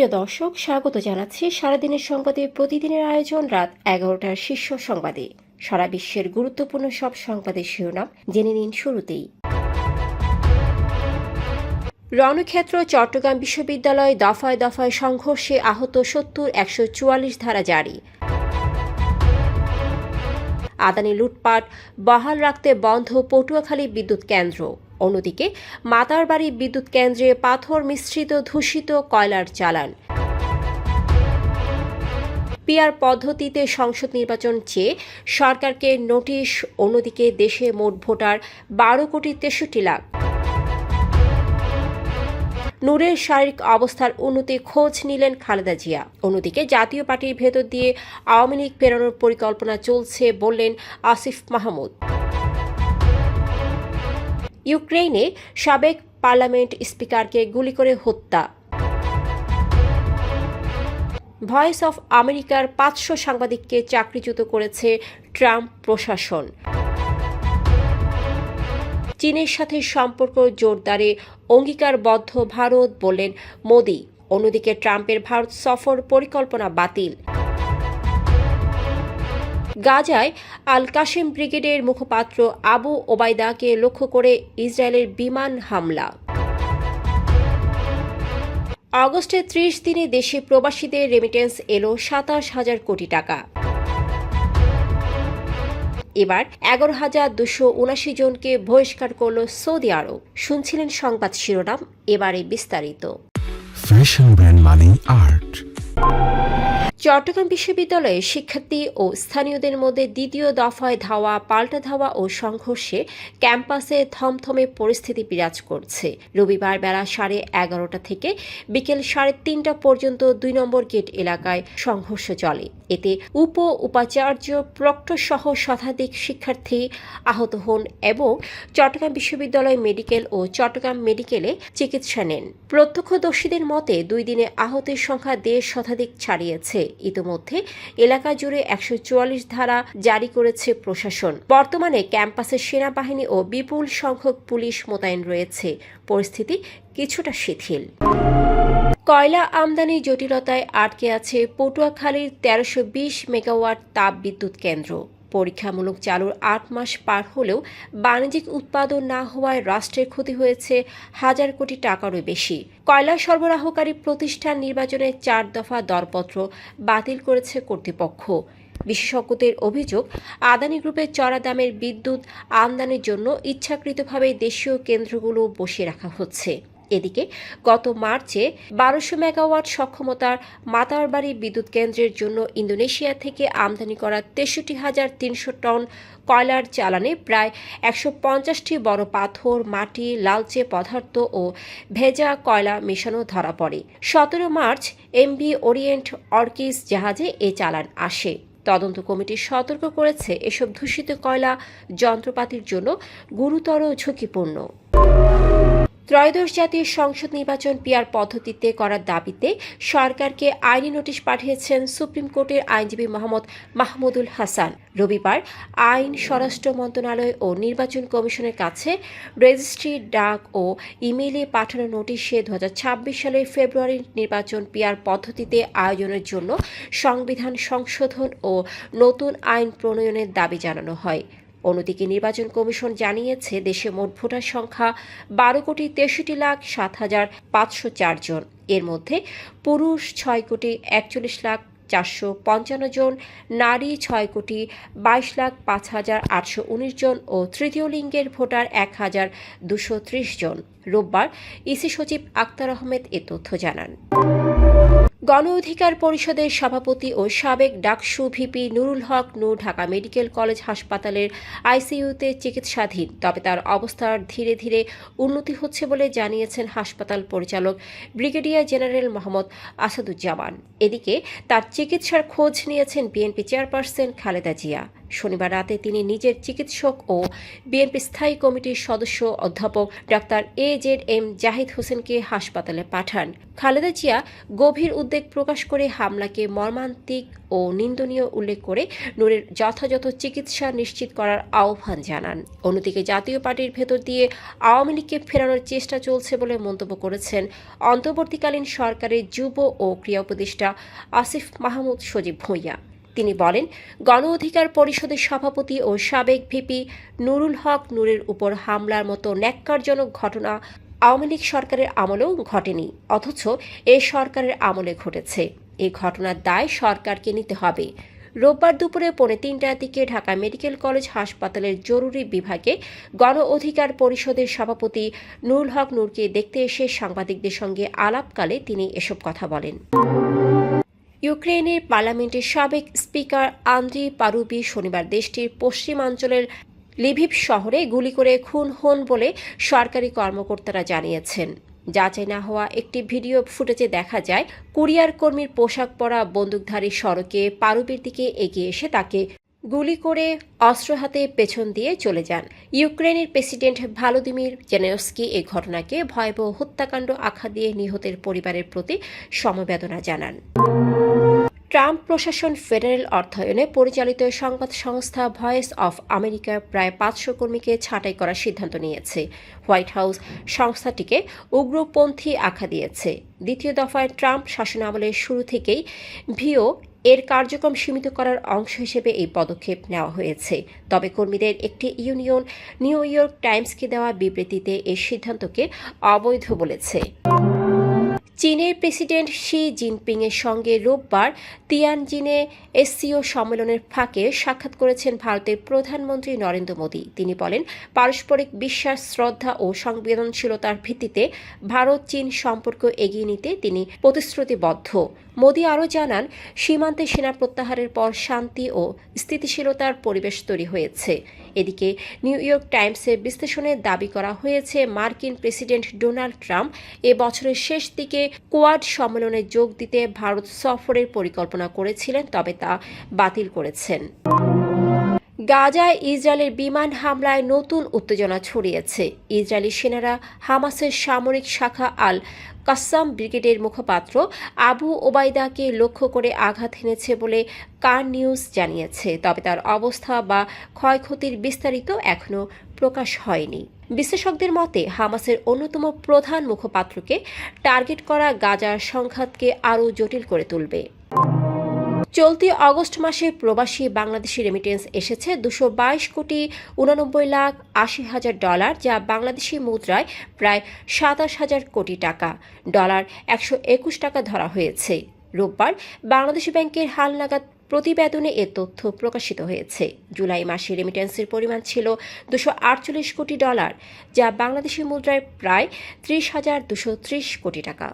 প্রিয় দর্শক, স্বাগত জানাচ্ছি সারাদিনের সংবাদে। প্রতিদিনের আয়োজন রাত এগারোটার শীর্ষ সংবাদে। সারা বিশ্বের গুরুত্বপূর্ণ সব সংবাদের শিরোনাম জেনে নিন শুরুতেই। রণক্ষেত্র, চট্টগ্রাম বিশ্ববিদ্যালয় দফায় দফায় সংঘর্ষে আহত সত্তর একশো চুয়াল্লিশ ধারা জারি। আদানি লুটপাট, বহাল রাখতে বন্ধ পটুয়াখালী বিদ্যুৎ কেন্দ্র। অন্যদিকে মাতারবাড়ি বিদ্যুৎ কেন্দ্রে পাথর মিশ্রিত ধূষিত কয়লার চালান পিআর পদ্ধতিতে সংসদ নির্বাচন চেয়ে সরকারকে নোটিশ, অন্যদিকে দেশে মোট ভোটার বারো কোটি তেষট্টি লাখ। নূরের শারীরিক অবস্থার উন্নতি খোঁজ নিলেন খালেদা জিয়া। অন্যদিকে জাতীয় পার্টির ভেতর দিয়ে আওয়ামী লীগ ফেরানোর পরিকল্পনা চলছে বললেন আসিফ মাহমুদ। ইউক্রেনে সাবেক পার্লামেন্ট স্পিকারকে গুলি করে হত্যা। ভয়েস অফ আমেরিকার পাঁচশো সাংবাদিককে চাকরিচ্যুত করেছে ট্রাম্প প্রশাসন। চীনের সাথে সম্পর্ক জোরদারে অঙ্গীকারবদ্ধ ভারত বললেন মোদি। অন্যদিকে ট্রাম্পের ভারত সফর পরিকল্পনা বাতিল। গাজায় আল কাশেম ব্রিগেডের মুখপাত্র আবু ওবায়দাকে লক্ষ্য করে ইসরায়েলের বিমান হামলা। অগস্টের ত্রিশ দিনে দেশে প্রবাসীদের রেমিটেন্স এলো সাতাশ হাজার কোটি টাকা। এবার এগারো হাজার দুশো উনাশি জনকে বহিষ্কার করল সৌদি আরব। শুনছিলেন সংবাদ শিরোনাম, এবারে বিস্তারিত। ফ্যাশন ব্র্যান্ড মানে আর্ট চট্টগ্রাম বিশ্ববিদ্যালয়ে শিক্ষার্থী ও স্থানীয়দের মধ্যে দ্বিতীয় দফায় ধাওয়া, পাল্টা ধাওয়া ও সংঘর্ষে ক্যাম্পাসে থমথমে পরিস্থিতি বিরাজ করছে। রবিবার বেলা সাড়ে এগারোটা থেকে বিকেল সাড়ে তিনটা পর্যন্ত দুই নম্বর গেট এলাকায় সংঘর্ষ চলে। এতে উপ উপাচার্য প্রক্টর সহ শতাধিক শিক্ষার্থী আহত হন এবং চট্টগ্রাম বিশ্ববিদ্যালয় মেডিকেল ও চট্টগ্রাম মেডিকেলে চিকিৎসা নেন। প্রত্যক্ষদর্শীদের মতে, দুই দিনে আহতের সংখ্যা দেড় শতাধিক ছাড়িয়েছে। ইতিমধ্যে এলাকা জুড়ে একশো চুয়াল্লিশ ধারা জারি করেছে প্রশাসন। বর্তমানে ক্যাম্পাসে সেনাবাহিনী ও বিপুল সংখ্যক পুলিশ মোতায়েন রয়েছে। পরিস্থিতি কিছুটা শিথিল। কয়লা আমদানি জটিলতায় আটকে আছে পটুয়াখালীর তেরোশো বিশ মেগাওয়াট তাপবিদ্যুৎ কেন্দ্র। পরীক্ষামূলক চালুর আট মাস পার হলেও বাণিজ্যিক উৎপাদন না হওয়ায় রাষ্ট্রের ক্ষতি হয়েছে হাজার কোটি টাকারও বেশি। কয়লা সরবরাহকারী প্রতিষ্ঠান নির্বাচনে চার দফা দরপত্র বাতিল করেছে কর্তৃপক্ষ। বিশেষজ্ঞদের অভিযোগ, আদানি গ্রুপের চড়া দামের বিদ্যুৎ আমদানির জন্য ইচ্ছাকৃতভাবে দেশীয় কেন্দ্রগুলো বসিয়ে রাখা হচ্ছে। এদিকে গত মার্চে বারোশো মেগাওয়াট সক্ষমতার মাতারবাড়ি বিদ্যুৎ কেন্দ্রের জন্য ইন্দোনেশিয়া থেকে আমদানি করা তেষট্টি হাজার তিনশো টন কয়লার চালানে প্রায় একশো পঞ্চাশটি বড় পাথর, মাটি, লালচে পদার্থ ও ভেজা কয়লা মেশানো ধরা পড়ে। সতেরো মার্চ এমবি ওরিয়েন্ট অর্কিস জাহাজে এ চালান আসে। তদন্ত কমিটি সতর্ক করেছে এসব দূষিত কয়লা যন্ত্রপাতির জন্য গুরুতর ঝুঁকিপূর্ণ। ত্রয়োদশ জাতীয় সংসদ নির্বাচন পিয়ার পদ্ধতিতে করার দাবিতে সরকারকে আইনি নোটিশ পাঠিয়েছেন সুপ্রিম কোর্টের আইনজীবী মোহাম্মদ মাহমুদুল হাসান। রবিবার আইন, স্বরাষ্ট্র মন্ত্রণালয় ও নির্বাচন কমিশনের কাছে রেজিস্ট্রি, ডাক ও ইমেইলে পাঠানো নোটিশে দু হাজার ছাব্বিশ সালের ফেব্রুয়ারি নির্বাচন পিয়ার পদ্ধতিতে আয়োজনের জন্য সংবিধান সংশোধন ও নতুন আইন প্রণয়নের দাবি জানানো হয়। অন্যদিকে নির্বাচন কমিশন জানিয়েছে, দেশে মোট ভোটার সংখ্যা বারো কোটি তেষট্টি লাখ সাত হাজার পাঁচশো চার জন। এর মধ্যে পুরুষ ছয় কোটি একচল্লিশ লাখ চারশো পঞ্চান্ন জন, নারী ছয় কোটি বাইশ লাখ পাঁচ হাজার আটশো উনিশ জন ও তৃতীয় লিঙ্গের ভোটার এক হাজার দুশো ত্রিশ জন। রোববার ইসি সচিব আক্তার আহমেদ এ তথ্য জানান। গণ অধিকার পরিষদের সভাপতি ও সাবেক DUCSU VP Nurul Haque Nur Dhaka medical college হাসপাতালের আইসিইউতে চিকিৎসাধীন, তবে তার অবস্থার ধীরে ধীরে উন্নতি হচ্ছে বলে জানিয়েছেন হাসপাতাল পরিচালক ব্রিগেডিয়ার জেনারেল মোহাম্মদ আসাদুজ্জামান। এদিকে তার চিকিৎসার খোঁজ নিয়েছেন বিএনপি চেয়ারপারসন খালেদা জিয়া। শনিবার রাতে তিনি নিজের চিকিৎসক ও বিএনপি স্থায়ী কমিটির সদস্য অধ্যাপক doctor A Z M Zahid হোসেনকে হাসপাতালে পাঠান। খালেদা জিয়া গভীর উদ্বেগ প্রকাশ করে হামলাকে মর্মান্তিক ও নিন্দনীয় উল্লেখ করে নূরের যথাযথ চিকিৎসা নিশ্চিত করার আহ্বান জানান। অন্যদিকে জাতীয় পার্টির ভেতর দিয়ে আওয়ামী লীগকে ফেরানোর চেষ্টা চলছে বলে মন্তব্য করেছেন অন্তর্বর্তীকালীন সরকারের যুব ও ক্রিয়া উপদেষ্টা আসিফ মাহমুদ সজীব ভূঁইয়া। তিনি বলেন, গণ অধিকার পরিষদের সভাপতি ও সাবেক ভিপি নুরুল হক নূরের উপর হামলার মতো ন্যাক্কারজনক ঘটনা আওয়ামী লীগ সরকারের আমলেও ঘটেনি, অথচ এ সরকারের আমলে ঘটেছে। এই ঘটনার দায় সরকারকে নিতে হবে। রোববার দুপুরে পৌনে তিনটার দিকে ঢাকা মেডিকেল কলেজ হাসপাতালের জরুরি বিভাগে গণ অধিকার পরিষদের সভাপতি নুরুল হক নূরকে দেখতে এসে সাংবাদিকদের সঙ্গে আলাপকালে তিনি এসব কথা বলেন। ইউক্রেনের পার্লামেন্টের সাবেক স্পিকার আন্দ্রি পারুবি শনিবার দেশটির পশ্চিমাঞ্চলের লিভিভ শহরে গুলি করে খুন হন বলে সরকারি কর্মকর্তারা জানিয়েছেন। যাচাই না হওয়া একটি ভিডিও ফুটেজে দেখা যায়, কুরিয়ার কর্মীর পোশাক পরা বন্দুকধারী সড়কে পারুবির দিকে এগিয়ে এসে তাকে গুলি করে অস্ত্র হাতে পেছন দিয়ে চলে যান। ইউক্রেনের প্রেসিডেন্ট ভালোদিমির জেনেস্কি এই ঘটনাকে ভয়াবহ হত্যাকাণ্ড আখ্যা দিয়ে নিহতের পরিবারের প্রতি সমবেদনা জানান। ট্রাম্প প্রশাসন ফেডারেল অর্থায়নে পরিচালিত সংবাদ সংস্থা ভয়েস অফ আমেরিকার প্রায় পাঁচশো কর্মীকে ছাঁটাই করার সিদ্ধান্ত নিয়েছে। হোয়াইট হাউস সংস্থাটিকে উগ্রপন্থী আখ্যা দিয়েছে। দ্বিতীয় দফায় ট্রাম্প শাসনামলের শুরু থেকেই ভিও এর কার্যক্রম সীমিত করার অংশ হিসেবে এই পদক্ষেপ নেওয়া হয়েছে। তবে কর্মীদের একটি ইউনিয়ন নিউ ইয়র্ক টাইমসকে দেওয়া বিবৃতিতে এই সিদ্ধান্তকে অবৈধ বলেছে। চীনের প্রেসিডেন্ট শি জিনপিংয়ের সঙ্গে রোববার তিয়ানজিনে এসসিও সম্মেলনের ফাঁকে সাক্ষাৎ করেছেন ভারতের প্রধানমন্ত্রী নরেন্দ্র মোদী। তিনি বলেন, পারস্পরিক বিশ্বাস, শ্রদ্ধা ও সংবেদনশীলতার ভিত্তিতে ভারত চীন সম্পর্ক এগিয়ে নিতে তিনি প্রতিশ্রুতিবদ্ধ। মোদী আরও জানান, সীমান্তে সেনা প্রত্যাহারের পর শান্তি ও স্থিতিশীলতার পরিবেশ তৈরি হয়েছে। এদিকে নিউ ইয়র্ক টাইমসের বিশ্লেষণে দাবি করা হয়েছে, মার্কিন প্রেসিডেন্ট ডোনাল্ড ট্রাম্প এ বছরের শেষ দিকে কোয়াড সম্মেলনে যোগ দিতে ভারত সফরের পরিকল্পনা করেছিলেন, তবে তা বাতিল করেছেন। গাজায় ইসরায়েলের বিমান হামলায় নতুন উত্তেজনা ছড়িয়েছে। ইসরায়েলি সেনারা হামাসের সামরিক শাখা আল কাসাম ব্রিগেডের মুখপাত্র আবু ওবায়দাকে লক্ষ্য করে আঘাত হেনেছে বলে কার নিউজ জানিয়েছে। তবে তার অবস্থা বা ক্ষয়ক্ষতির বিস্তারিত এখনও প্রকাশ হয়নি। বিশ্লেষকদের মতে, হামাসের অন্যতম প্রধান মুখপাত্রকে টার্গেট করা গাজার সংঘাতকে আরও জটিল করে তুলবে। চলতি অগস্ট মাসে প্রবাসী বাংলাদেশি রেমিটেন্স এসেছে দুশো বাইশ কোটি উনানব্বই লাখ আশি হাজার ডলার যা বাংলাদেশি মুদ্রায় প্রায় সাতাশ হাজার কোটি টাকা। ডলার একশো একুশ টাকা ধরা হয়েছে। রোববার বাংলাদেশি ব্যাংকের হালনাগাদ প্রতিবেদনে এ তথ্য প্রকাশিত হয়েছে। জুলাই মাসে রেমিটেন্সের পরিমাণ ছিল দুশো আটচল্লিশ কোটি ডলার যা বাংলাদেশি মুদ্রায় প্রায় ত্রিশ হাজার দুশো ত্রিশ কোটি টাকা।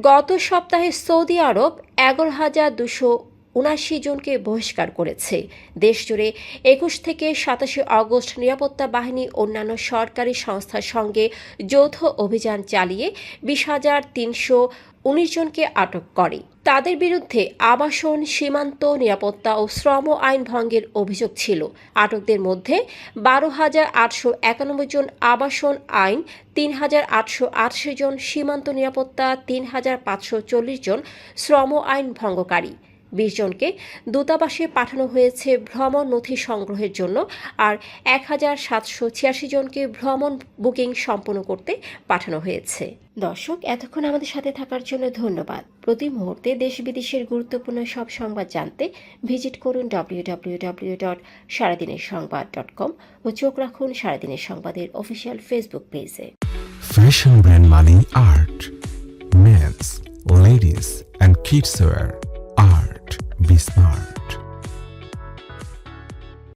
গত সপ্তাহে সৌদি আরব এগারো হাজার দুশো উনাশি জনকে বহিষ্কার করেছে। দেশজুড়ে একুশ থেকে সাতাশে অগস্ট নিরাপত্তা বাহিনী অন্যান্য সরকারি সংস্থার সঙ্গে যৌথ অভিযান চালিয়ে বিশ হাজার তিনশো উনিশ জনকে আটক করে। তাদের বিরুদ্ধে আবাসন, সীমান্ত, নিরাপত্তা ও শ্রম আইন ভঙ্গের অভিযোগ ছিল। আটকদের মধ্যে বারো হাজার আটশো একানব্বই জন আবাসন আইন, তিন হাজার আটশো আটশো জন সীমান্ত নিরাপত্তা, তিন হাজার পাঁচশো চল্লিশ জন শ্রম আইন ভঙ্গকারী। বিশ জনকে দূতাবাসে পাঠানো হয়েছে ভ্রমণ নথি সংগ্রহের জন্য আর এক হাজার সাতশো ছিয়াশি জনকে ভ্রমণ বুকিং সম্পন্ন করতে পাঠানো হয়েছে দর্শক এতক্ষণ আমাদের সাথে থাকার জন্য ধন্যবাদ প্রতি মুহূর্তে দেশ বিদেশের গুরুত্বপূর্ণ সব সংবাদ জানতে ভিজিট করুন ডব্লিউ ডব্লিউ ডব্লিউ ডট সারাদিনের সংবাদ ডট কম ও চোখ রাখুন সারাদিনের সংবাদের অফিসিয়াল ফেসবুক পেজে money art. Men's, ladies, and kids wear art. Be smart.